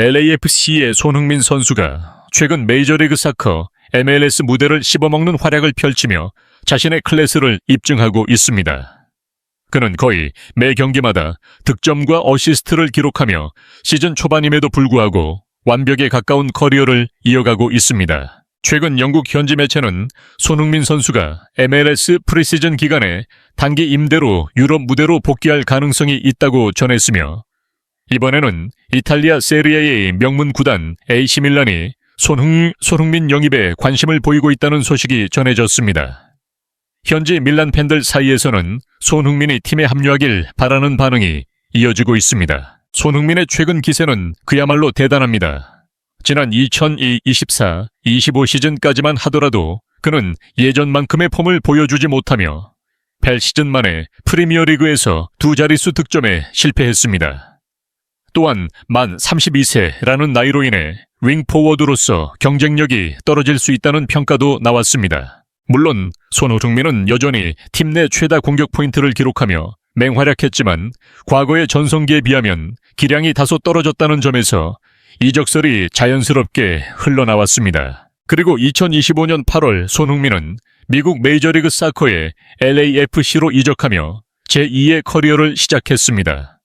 LAFC의 손흥민 선수가 최근 메이저리그 사커 MLS 무대를 씹어먹는 활약을 펼치며 자신의 클래스를 입증하고 있습니다. 그는 거의 매 경기마다 득점과 어시스트를 기록하며 시즌 초반임에도 불구하고 완벽에 가까운 커리어를 이어가고 있습니다. 최근 영국 현지 매체는 손흥민 선수가 MLS 프리시즌 기간에 단기 임대로 유럽 무대로 복귀할 가능성이 있다고 전했으며 이번에는 이탈리아 세리아의 명문 구단 AC 밀란이 손흥, 손흥민 영입에 관심을 보이고 있다는 소식이 전해졌습니다. 현지 밀란 팬들 사이에서는 손흥민이 팀에 합류하길 바라는 반응이 이어지고 있습니다. 손흥민의 최근 기세는 그야말로 대단합니다. 지난 2024-25 시즌까지만 하더라도 그는 예전만큼의 폼을 보여주지 못하며 8시즌 만에 프리미어리그에서 두 자릿수 득점에 실패했습니다. 또한 만 32세라는 나이로 인해 윙포워드로서 경쟁력이 떨어질 수 있다는 평가도 나왔습니다. 물론 손흥민은 여전히 팀 내 최다 공격 포인트를 기록하며 맹활약했지만 과거의 전성기에 비하면 기량이 다소 떨어졌다는 점에서 이적설이 자연스럽게 흘러나왔습니다. 그리고 2025년 8월 손흥민은 미국 메이저리그 사커의 LAFC로 이적하며 제2의 커리어를 시작했습니다.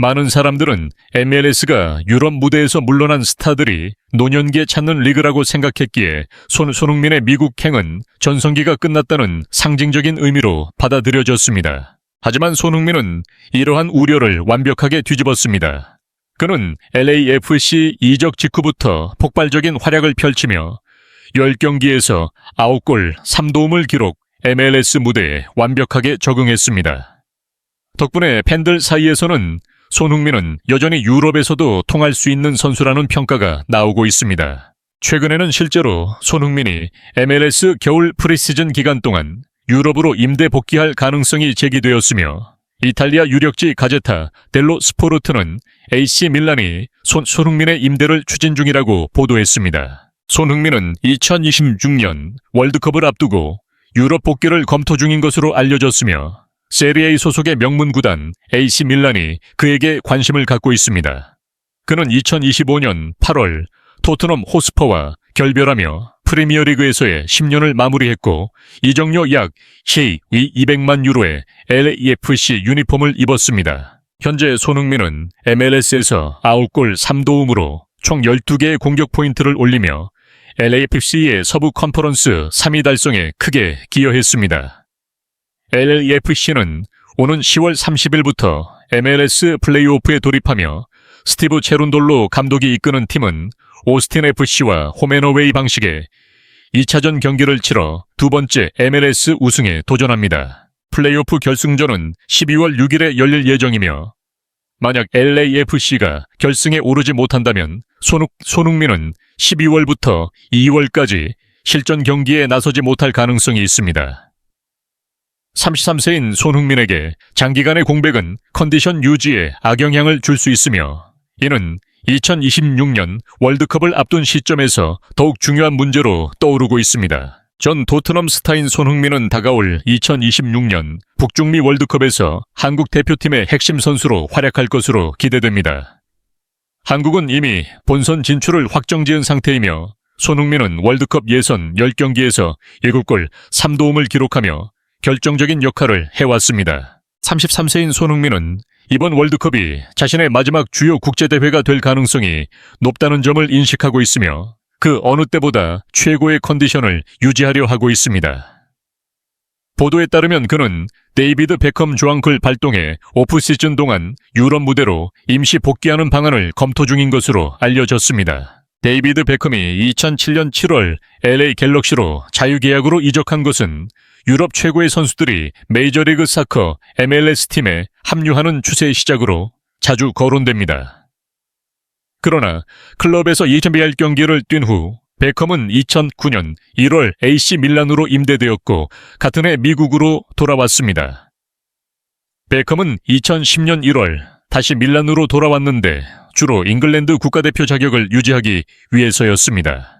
많은 사람들은 MLS가 유럽 무대에서 물러난 스타들이 노년기에 찾는 리그라고 생각했기에 손, 손흥민의 미국행은 전성기가 끝났다는 상징적인 의미로 받아들여졌습니다. 하지만 손흥민은 이러한 우려를 완벽하게 뒤집었습니다. 그는 LAFC 이적 직후부터 폭발적인 활약을 펼치며 10경기에서 9골 3도움을 기록 MLS 무대에 완벽하게 적응했습니다. 덕분에 팬들 사이에서는 손흥민은 여전히 유럽에서도 통할 수 있는 선수라는 평가가 나오고 있습니다. 최근에는 실제로 손흥민이 MLS 겨울 프리시즌 기간 동안 유럽으로 임대 복귀할 가능성이 제기되었으며 이탈리아 유력지 가제타 델로 스포르트는 AC 밀란이 손, 손흥민의 임대를 추진 중이라고 보도했습니다. 손흥민은 2026년 월드컵을 앞두고 유럽 복귀를 검토 중인 것으로 알려졌으며 세리에이 소속의 명문 구단 AC 밀란이 그에게 관심을 갖고 있습니다. 그는 2025년 8월 토트넘 호스퍼와 결별하며 프리미어리그에서의 10년을 마무리했고 이적료 약 200만 유로의 LAFC 유니폼을 입었습니다. 현재 손흥민은 MLS에서 9골 3도움으로 총 12개의 공격 포인트를 올리며 LAFC의 서부 컨퍼런스 3위 달성에 크게 기여했습니다. LAFC는 오는 10월 30일부터 MLS 플레이오프에 돌입하며 스티브 체룬돌로 감독이 이끄는 팀은 오스틴 FC와 홈앤어웨이 방식의 2차전 경기를 치러 두 번째 MLS 우승에 도전합니다. 플레이오프 결승전은 12월 6일에 열릴 예정이며 만약 LAFC가 결승에 오르지 못한다면 손흥, 손흥민은 12월부터 2월까지 실전 경기에 나서지 못할 가능성이 있습니다. 33세인 손흥민에게 장기간의 공백은 컨디션 유지에 악영향을 줄 수 있으며 이는 2026년 월드컵을 앞둔 시점에서 더욱 중요한 문제로 떠오르고 있습니다. 전 도트넘 스타인 손흥민은 다가올 2026년 북중미 월드컵에서 한국 대표팀의 핵심 선수로 활약할 것으로 기대됩니다. 한국은 이미 본선 진출을 확정지은 상태이며 손흥민은 월드컵 예선 10경기에서 7골 3도움을 기록하며 결정적인 역할을 해왔습니다. 33세인 손흥민은 이번 월드컵이 자신의 마지막 주요 국제대회가 될 가능성이 높다는 점을 인식하고 있으며 그 어느 때보다 최고의 컨디션을 유지하려 하고 있습니다. 보도에 따르면 그는 데이비드 베컴 조항클 발동해 오프시즌 동안 유럽 무대로 임시 복귀하는 방안을 검토 중인 것으로 알려졌습니다. 데이비드 베컴이 2007년 7월 LA 갤럭시로 자유계약으로 이적한 것은 유럽 최고의 선수들이 메이저리그 사커 MLS 팀에 합류하는 추세의 시작으로 자주 거론됩니다. 그러나 클럽에서 2,000별 경기를 뛴 후 베컴은 2009년 1월 AC 밀란으로 임대되었고 같은 해 미국으로 돌아왔습니다. 베컴은 2010년 1월 다시 밀란으로 돌아왔는데 주로 잉글랜드 국가대표 자격을 유지하기 위해서였습니다.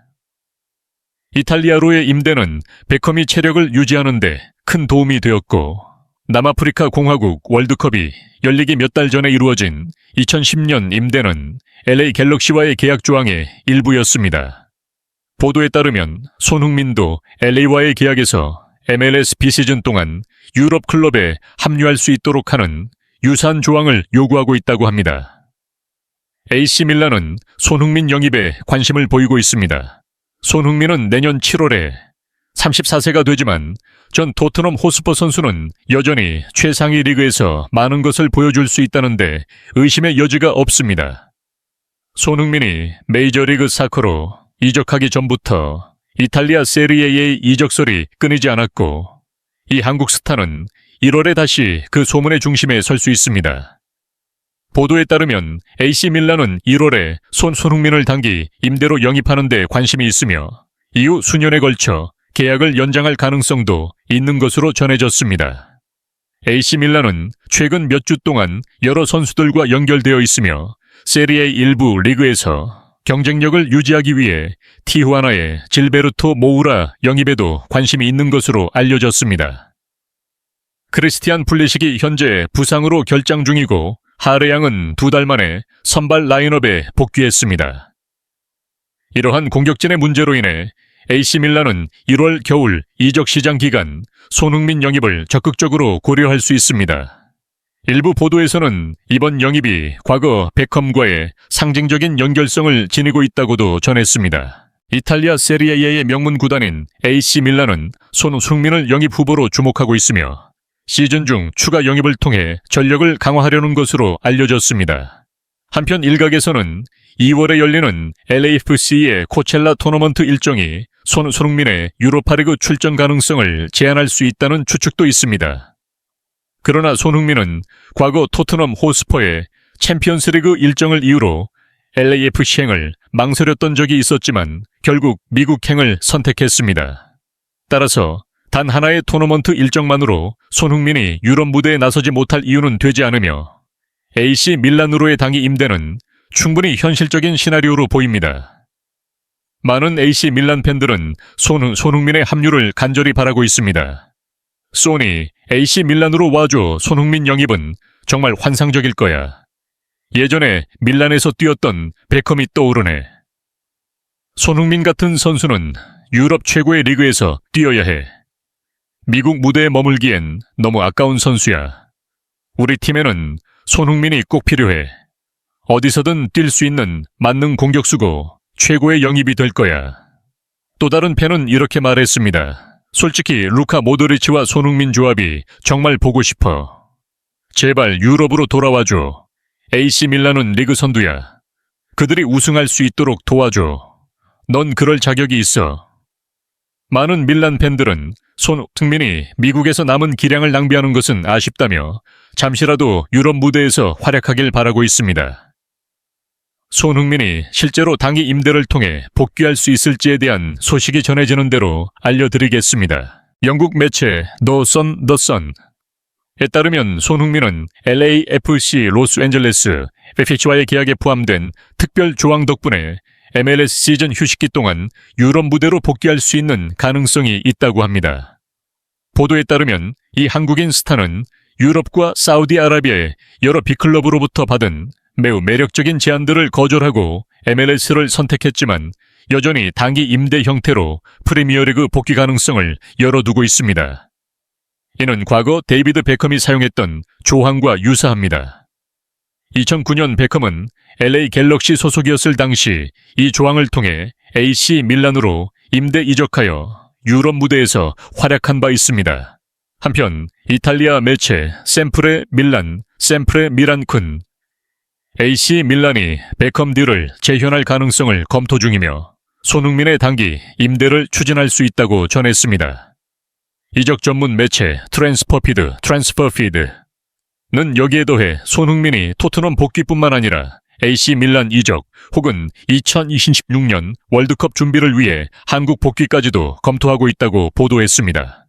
이탈리아로의 임대는 베컴이 체력을 유지하는 데 큰 도움이 되었고 남아프리카 공화국 월드컵이 열리기 몇 달 전에 이루어진 2010년 임대는 LA 갤럭시와의 계약 조항의 일부였습니다. 보도에 따르면 손흥민도 LA와의 계약에서 MLS 비시즌 동안 유럽 클럽에 합류할 수 있도록 하는 유사한 조항을 요구하고 있다고 합니다. AC 밀란은 손흥민 영입에 관심을 보이고 있습니다. 손흥민은 내년 7월에 34세가 되지만 전 토트넘 호스퍼 선수는 여전히 최상위 리그에서 많은 것을 보여줄 수 있다는데 의심의 여지가 없습니다. 손흥민이 메이저리그 사커로 이적하기 전부터 이탈리아 세리에의 이적설이 끊이지 않았고 이 한국 스타는 1월에 다시 그 소문의 중심에 설 수 있습니다. 보도에 따르면 AC 밀란은 1월에 손 손흥민을 단기 임대로 영입하는 데 관심이 있으며 이후 수년에 걸쳐 계약을 연장할 가능성도 있는 것으로 전해졌습니다. AC 밀란은 최근 몇 주 동안 여러 선수들과 연결되어 있으며 세리에 일부 리그에서 경쟁력을 유지하기 위해 티후아나의 질베르토 모우라 영입에도 관심이 있는 것으로 알려졌습니다. 크리스티안 플리식이 현재 부상으로 결장 중이고 하르 양은 두 달 만에 선발 라인업에 복귀했습니다. 이러한 공격진의 문제로 인해 AC 밀란은 1월 겨울 이적 시장 기간 손흥민 영입을 적극적으로 고려할 수 있습니다. 일부 보도에서는 이번 영입이 과거 베컴과의 상징적인 연결성을 지니고 있다고도 전했습니다. 이탈리아 세리에의 명문 구단인 AC 밀란은 손흥민을 영입 후보로 주목하고 있으며 시즌 중 추가 영입을 통해 전력을 강화하려는 것으로 알려졌습니다. 한편 일각에서는 2월에 열리는 LAFC의 코첼라 토너먼트 일정이 손 손흥민의 유로파리그 출전 가능성을 제한할 수 있다는 추측도 있습니다. 그러나 손흥민은 과거 토트넘 호스퍼의 챔피언스리그 일정을 이유로 LAFC행을 망설였던 적이 있었지만 결국 미국행을 선택했습니다. 따라서 단 하나의 토너먼트 일정만으로 손흥민이 유럽 무대에 나서지 못할 이유는 되지 않으며 AC 밀란으로의 당이 임대는 충분히 현실적인 시나리오로 보입니다. 많은 AC 밀란 팬들은 손, 손흥민의 합류를 간절히 바라고 있습니다. 소니, AC 밀란으로 와줘 손흥민 영입은 정말 환상적일 거야. 예전에 밀란에서 뛰었던 베컴이 떠오르네. 손흥민 같은 선수는 유럽 최고의 리그에서 뛰어야 해. 미국 무대에 머물기엔 너무 아까운 선수야. 우리 팀에는 손흥민이 꼭 필요해. 어디서든 뛸 수 있는 만능 공격수고 최고의 영입이 될 거야. 또 다른 팬은 이렇게 말했습니다. 솔직히 루카 모드리치와 손흥민 조합이 정말 보고 싶어. 제발 유럽으로 돌아와줘. AC 밀란은 리그 선두야. 그들이 우승할 수 있도록 도와줘. 넌 그럴 자격이 있어. 많은 밀란 팬들은 손흥민이 미국에서 남은 기량을 낭비하는 것은 아쉽다며 잠시라도 유럽 무대에서 활약하길 바라고 있습니다. 손흥민이 실제로 당의 임대를 통해 복귀할 수 있을지에 대한 소식이 전해지는 대로 알려드리겠습니다. 영국 매체 The Sun에 따르면 손흥민은 LAFC 로스앤젤레스 FH와의 계약에 포함된 특별 조항 덕분에 MLS 시즌 휴식기 동안 유럽 무대로 복귀할 수 있는 가능성이 있다고 합니다. 보도에 따르면 이 한국인 스타는 유럽과 사우디아라비아의 여러 빅클럽으로부터 받은 매우 매력적인 제안들을 거절하고 MLS를 선택했지만 여전히 단기 임대 형태로 프리미어리그 복귀 가능성을 열어두고 있습니다. 이는 과거 데이비드 베컴이 사용했던 조항과 유사합니다. 2009년 베컴은 LA 갤럭시 소속이었을 당시 이 조항을 통해 AC 밀란으로 임대 이적하여 유럽 무대에서 활약한 바 있습니다. 한편 이탈리아 매체 샘프레 밀란, 샘프레 미란쿤 AC 밀란이 베컴 딜을 재현할 가능성을 검토 중이며 손흥민의 단기 임대를 추진할 수 있다고 전했습니다. 이적 전문 매체 트랜스퍼피드 트랜스퍼피드 는 여기에 더해 손흥민이 토트넘 복귀뿐만 아니라 AC 밀란 이적 혹은 2026년 월드컵 준비를 위해 한국 복귀까지도 검토하고 있다고 보도했습니다.